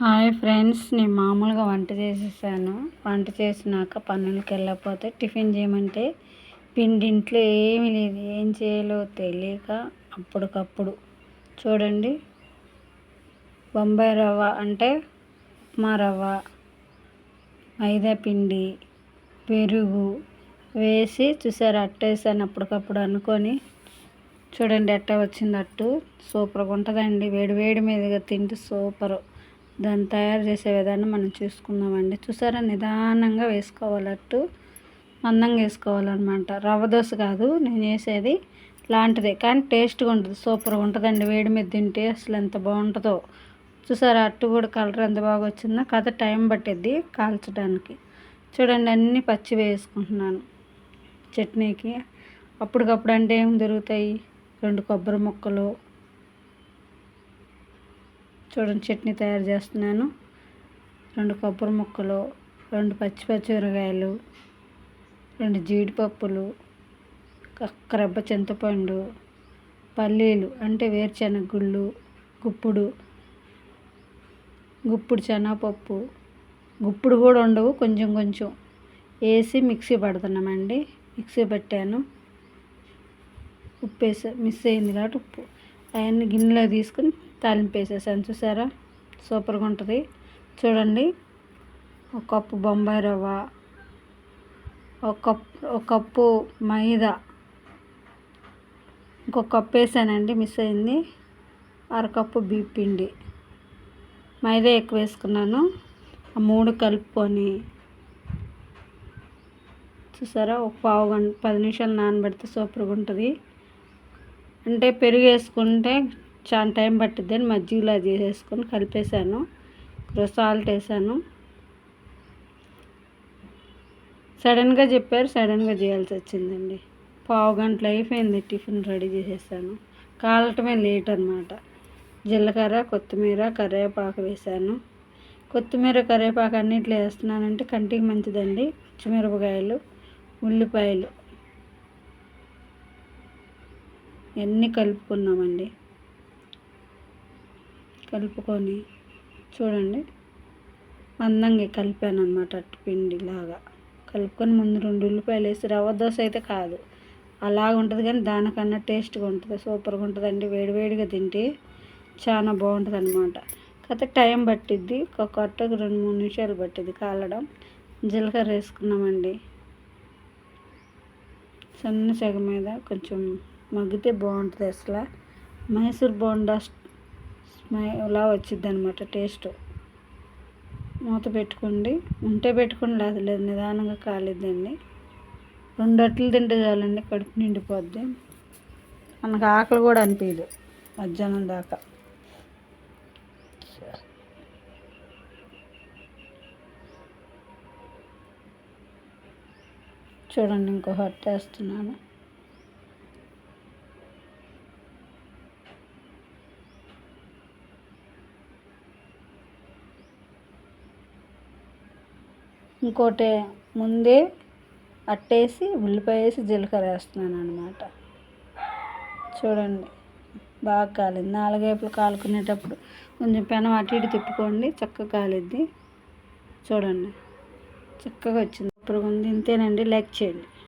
Hi friends నేను మామూలుగా వంట చేసేసాను. వంట చేసినాక పనులకి వెళ్ళకపోతే టిఫిన్ చేయమంటే పిండి ఇంట్లో ఏమీ లేదు. ఏం చేయాలో తెలియక అప్పటికప్పుడు. చూడండి. బొంబాయి రవ్వ అంటే ఉప్మా రవ్వ మైదా పిండి పెరుగు వేసి చూసారు? అట్టేసాను అప్పటికప్పుడు అనుకొని. చూడండి అట్ట వచ్చింది అట్టు. సూపర్గా ఉంటుందండి. వేడి వేడి మీదుగా తింటే సూపరు. దాన్ని తయారు చేసే విధానం మనం చూసుకుందామండి. చూసారా? నిదానంగా వేసుకోవాలట్టు. మందంగా వేసుకోవాలన్నమాట. రవ్వ దోశ కాదు నేను వేసేది లాంటిదే. కానీ టేస్ట్గా ఉంటుంది సూపర్గా ఉంటుందండి. వేడి మీద తింటే అసలు ఎంత బాగుంటుందో. చూసారా? అట్టు కూడా కలర్ ఎంత బాగా వచ్చిందో. కథ టైం పట్టిద్ది కాల్చడానికి. చూడండి అన్నీ పచ్చి వేసుకుంటున్నాను చట్నీకి. అప్పటికప్పుడు అంటే ఏం దొరుకుతాయి? రెండు కొబ్బరి ముక్కలు చూడండి చట్నీ తయారు చేస్తున్నాను. రెండు కొబ్బరి ముక్కలు రెండు పచ్చి పచ్చిమిరకాయలు రెండు జీడిపప్పులు ఒక్క రెబ్బ చింతపండు పల్లీలు అంటే వేరుశెనగ గుళ్ళు గుప్పుడు గుప్పుడు శనగపప్పు గుప్పుడు కూడా ఉండవు కొంచెం కొంచెం వేసి మిక్సీ పడుతున్నామండి. మిక్సీ పెట్టాను. ఉప్పు వేసా మిస్ అయింది కాబట్టి ఉప్పు. అవన్నీ గిన్నెలో తీసుకుని తాలింపు వేసేసాను చూసారా? సూపర్గా ఉంటుంది. చూడండి. ఒక కప్పు బొంబాయి రవ్వ ఒక కప్పు ఒక కప్పు మైదా ఇంకొక కప్పు వేసానండి మిస్ అయింది. అరకప్పు బియ్య పిండి. మైదా ఎక్కువ వేసుకున్నాను. ఆ మూడు కలుపుకొని చూసారా? ఒక పావు గంట పది నిమిషాలు నానబెడితే సూపర్గా ఉంటుంది. అంటే పెరుగు వేసుకుంటే చాలా టైం పట్టిద్ది అని మజ్జిగలా చేసేసుకొని కలిపేసాను సాల్ట్ వేసాను. సడన్గా చెప్పారు సడన్గా చేయాల్సి వచ్చిందండి. పావు గంటలు అయిపోయింది టిఫిన్ రెడీ చేసేసాను. కాలటమే లేట్ అనమాట జీలకర్ర కొత్తిమీర కరివేపాకు వేసాను. కొత్తిమీర కరివేపాకు అన్నిట్లో వేస్తున్నానంటే కంటికి మంచిదండి. పచ్చిమిరపకాయలు ఉల్లిపాయలు. ఎన్ని కలుపుకున్నామండి. కలుపుకొని చూడండి. మందంగా కలిపాను అనమాట అట్టు లాగా కలుపుకొని ముందు రెండు ఉల్లిపాయలు వేసి రవ్వ దోశ అయితే కాదు. అలాగ ఉంటుంది కానీ దానికన్నా టేస్ట్గా ఉంటుంది. సూపర్గా ఉంటుందండి. వేడివేడిగా తింటే చాలా బాగుంటుంది అనమాట కాకపోతే టైం పట్టిద్ది. ఒక కట్టకు రెండు మూడు నిమిషాలు పట్టిద్ది కాలడం. జీలకర్ర వేసుకున్నామండి. సన్న సెగ మీద కొంచెం మగ్గితే బాగుంటుంది అసలు. మైసూర్ బోండా ఇలా వచ్చింది అనమాట టేస్ట్. మూత పెట్టుకోండి. ఉంటే పెట్టుకోండి లేదు లేదు నిదానంగా కాలేదండి రెండు అట్లు తింటే చాలండి కడుపు నిండిపోద్ది. మనకు ఆకలి కూడా అనిపించదు మధ్యాహ్నం దాకా. చూడండి ఇంకో హట్ వేస్తున్నాను. ఇంకోటి ముందే అట్టేసి ఉల్లిపాయ వేసి జీలకర్ర వేస్తున్నాను అనమాట చూడండి బాగా కాలింది. నాలుగైపులు కాలుకునేటప్పుడు కొంచెం పెనం అటు ఇటు తిప్పుకోండి చక్కగా కాలిద్ది. చూడండి చక్కగా వచ్చింది. ఇప్పుడు ఉంది. ఇంతేనండి. లెక్ చేయండి.